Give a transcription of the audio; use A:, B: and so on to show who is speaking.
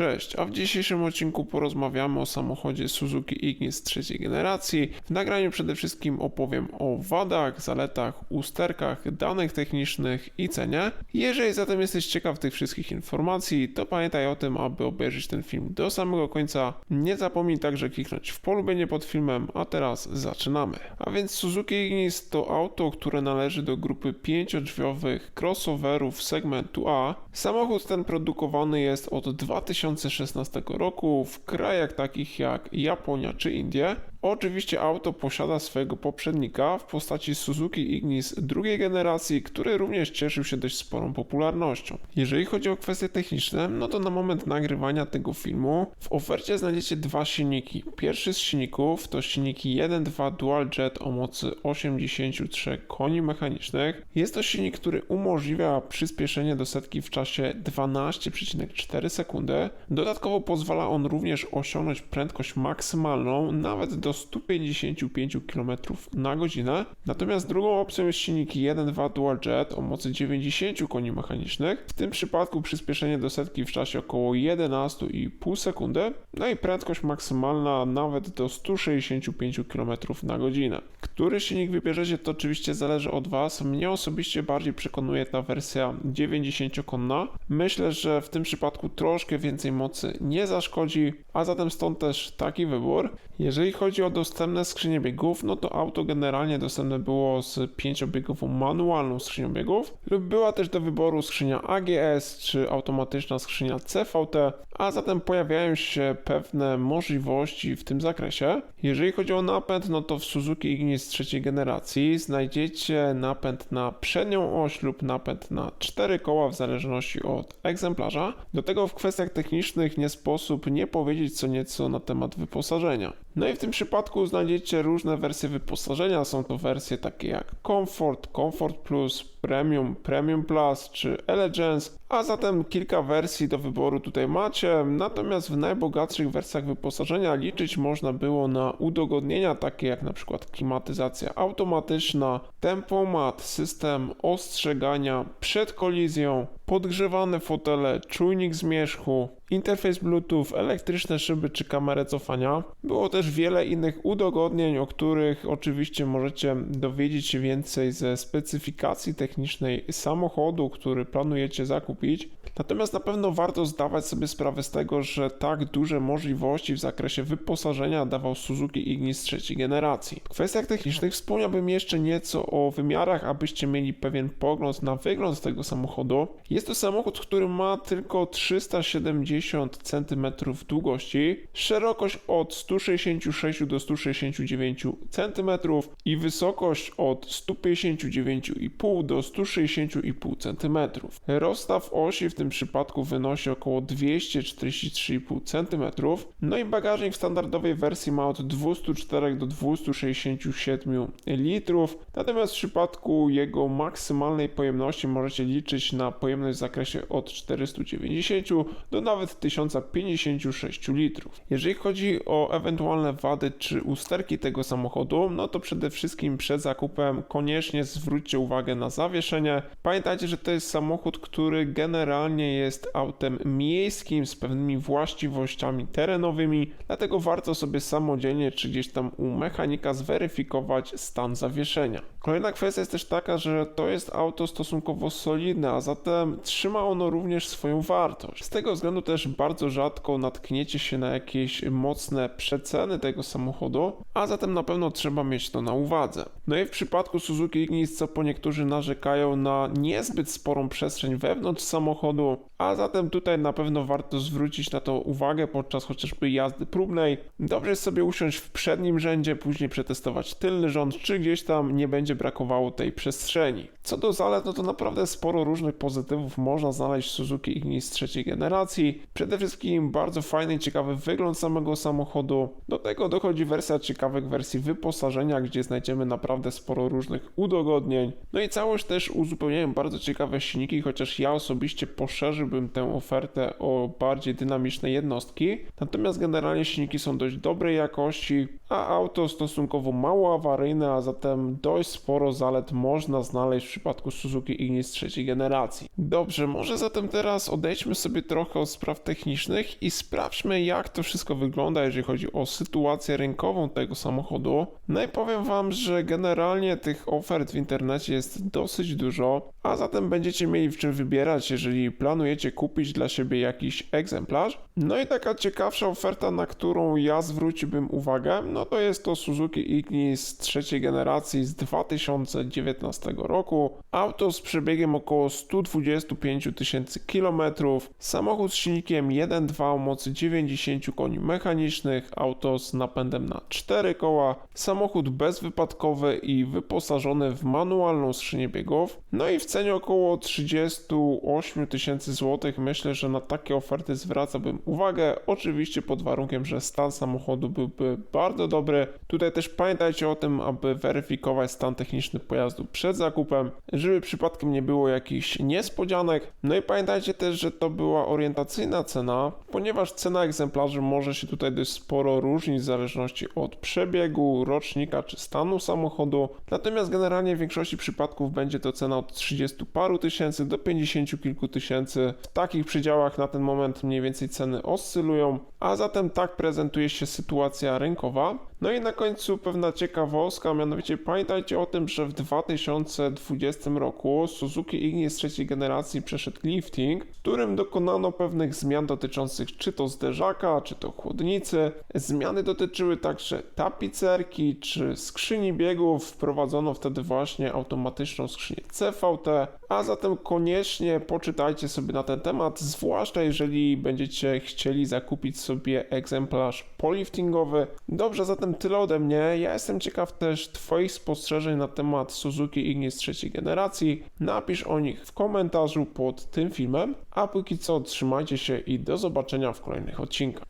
A: Cześć, a w dzisiejszym odcinku porozmawiamy o samochodzie Suzuki Ignis trzeciej generacji. W nagraniu przede wszystkim opowiem o wadach, zaletach, usterkach, danych technicznych i cenie. Jeżeli zatem jesteś ciekaw tych wszystkich informacji, to pamiętaj o tym, aby obejrzeć ten film do samego końca. Nie zapomnij także kliknąć w polubienie pod filmem, a teraz zaczynamy. A więc Suzuki Ignis to auto, które należy do grupy pięciodrzwiowych crossoverów segmentu A. Samochód ten produkowany jest od 2016 roku w krajach takich jak Japonia czy Indie. Oczywiście auto posiada swojego poprzednika w postaci Suzuki Ignis drugiej generacji, który również cieszył się dość sporą popularnością. Jeżeli chodzi o kwestie techniczne, no to na moment nagrywania tego filmu w ofercie znajdziecie dwa silniki. Pierwszy z silników to silniki 1.2 Dual Jet o mocy 83 koni mechanicznych. Jest to silnik, który umożliwia przyspieszenie do setki w czasie 12,4 sekundy. Dodatkowo pozwala on również osiągnąć prędkość maksymalną nawet do 155 km na godzinę. Natomiast drugą opcją jest silnik 1.2 Dual Jet o mocy 90 koni mechanicznych. W tym przypadku przyspieszenie do setki w czasie około 11,5 sekundy. No i prędkość maksymalna nawet do 165 km na godzinę. Który silnik wybierzecie to oczywiście zależy od Was. Mnie osobiście bardziej przekonuje ta wersja 90-konna. Myślę, że w tym przypadku troszkę więcej mocy nie zaszkodzi, a zatem stąd też taki wybór. Jeżeli chodzi o dostępne skrzynie biegów, no to auto generalnie dostępne było z pięciobiegową manualną skrzynią biegów lub była też do wyboru skrzynia AGS czy automatyczna skrzynia CVT, a zatem pojawiają się pewne możliwości w tym zakresie. Jeżeli chodzi o napęd, no to w Suzuki Ignis trzeciej generacji znajdziecie napęd na przednią oś lub napęd na cztery koła w zależności od egzemplarza. Do tego w kwestiach technicznych nie sposób nie powiedzieć co nieco na temat wyposażenia. No i w tym przypadku znajdziecie różne wersje wyposażenia. Są to wersje takie jak Comfort, Comfort Plus, Premium, Premium Plus czy Elegance, a zatem kilka wersji do wyboru tutaj macie. Natomiast w najbogatszych wersjach wyposażenia liczyć można było na udogodnienia takie jak na przykład klimatyzacja automatyczna, tempomat, system ostrzegania przed kolizją, podgrzewane fotele, czujnik zmierzchu, interfejs Bluetooth, elektryczne szyby czy kamerę cofania. Było też wiele innych udogodnień, o których oczywiście możecie dowiedzieć się więcej ze specyfikacji technicznej samochodu, który planujecie zakupić. Natomiast na pewno warto zdawać sobie sprawę z tego, że tak duże możliwości w zakresie wyposażenia dawał Suzuki Ignis trzeciej generacji. W kwestiach technicznych wspomniałbym jeszcze nieco o wymiarach, abyście mieli pewien pogląd na wygląd tego samochodu. Jest to samochód, który ma tylko 370 cm długości, szerokość od 166 do 169 cm i wysokość od 159,5 do 160,5 cm. Rozstaw osi w tym przypadku wynosi około 243,5 cm. No i bagażnik w standardowej wersji ma od 204 do 267 litrów, natomiast w przypadku jego maksymalnej pojemności możecie liczyć na pojemność w zakresie od 490 do nawet 1056 litrów. Jeżeli chodzi o ewentualne wady czy usterki tego samochodu, no to przede wszystkim przed zakupem koniecznie zwróćcie uwagę na zawieszenie. Pamiętajcie, że to jest samochód, który generalnie jest autem miejskim z pewnymi właściwościami terenowymi, dlatego warto sobie samodzielnie czy gdzieś tam u mechanika zweryfikować stan zawieszenia. Kolejna kwestia jest też taka, że to jest auto stosunkowo solidne, a zatem trzyma ono również swoją wartość. Z tego względu też bardzo rzadko natkniecie się na jakieś mocne przeceny tego samochodu, a zatem na pewno trzeba mieć to na uwadze. No i w przypadku Suzuki Ignis, co po niektórzy narzekają na niezbyt sporą przestrzeń wewnątrz samochodu, a zatem tutaj na pewno warto zwrócić na to uwagę podczas chociażby jazdy próbnej. Dobrze jest sobie usiąść w przednim rzędzie, później przetestować tylny rząd, czy gdzieś tam nie będzie brakowało tej przestrzeni. Co do zalet, no to naprawdę sporo różnych pozytywów można znaleźć w Suzuki Ignis trzeciej generacji. Przede wszystkim bardzo fajny i ciekawy wygląd samego samochodu. Do tego dochodzi wersja ciekawych wersji wyposażenia, gdzie znajdziemy naprawdę sporo różnych udogodnień. No i całość też uzupełniają bardzo ciekawe silniki, chociaż ja osobiście poszerzyłbym tę ofertę o bardziej dynamiczne jednostki. Natomiast generalnie silniki są dość dobrej jakości, a auto stosunkowo mało awaryjne, a zatem dość sporo zalet można znaleźć w przypadku Suzuki Ignis trzeciej generacji. Dobrze, może zatem teraz odejdźmy sobie trochę od spraw technicznych i sprawdźmy, jak to wszystko wygląda, jeżeli chodzi o sytuację rynkową tego samochodu. No i powiem Wam, że generalnie tych ofert w internecie jest dosyć dużo, a zatem będziecie mieli w czym wybierać, jeżeli planujecie kupić dla siebie jakiś egzemplarz. No i taka ciekawsza oferta, na którą ja zwróciłbym uwagę, no to jest to Suzuki Ignis trzeciej generacji z 2019 roku. Auto z przebiegiem około 125 tysięcy kilometrów, samochód z silnikiem 1.2 o mocy 90 koni mechanicznych, auto z napędem na 4 koła, samochód bezwypadkowy i wyposażony w manualną skrzynię biegów. No i w cenie około 38 tysięcy złotych myślę, że na takie oferty zwracałbym uwagę, oczywiście pod warunkiem, że stan samochodu byłby bardzo dobry. Tutaj też pamiętajcie o tym, aby weryfikować stan techniczny pojazdu przed zakupem, żeby przypadkiem nie było jakichś niespodzianek. No i pamiętajcie też, że to była orientacyjna cena, ponieważ cena egzemplarzy może się tutaj dość sporo różnić w zależności od przebiegu, rocznika czy stanu samochodu. Natomiast generalnie w większości przypadków będzie to cena od 30 paru tysięcy do 50 kilku tysięcy. W takich przedziałach na ten moment mniej więcej ceny oscylują, a zatem tak prezentuje się sytuacja rynkowa. No i na końcu pewna ciekawostka, mianowicie pamiętajcie o tym, że w 2020 roku Suzuki Ignis trzeciej generacji przeszedł lifting, w którym dokonano pewnych zmian dotyczących czy to zderzaka, czy to chłodnicy. Zmiany dotyczyły także tapicerki czy skrzyni biegów. Wprowadzono wtedy właśnie automatyczną skrzynię CVT, a zatem koniecznie poczytajcie sobie na ten temat, zwłaszcza jeżeli będziecie chcieli zakupić sobie egzemplarz poliftingowy. Dobrze, zatem tyle ode mnie. Ja jestem ciekaw też Twoich spostrzeżeń na temat Suzuki Ignis trzeciej generacji. Napisz o nich w komentarzu pod tym filmem, a póki co trzymajcie się i do zobaczenia w kolejnych odcinkach.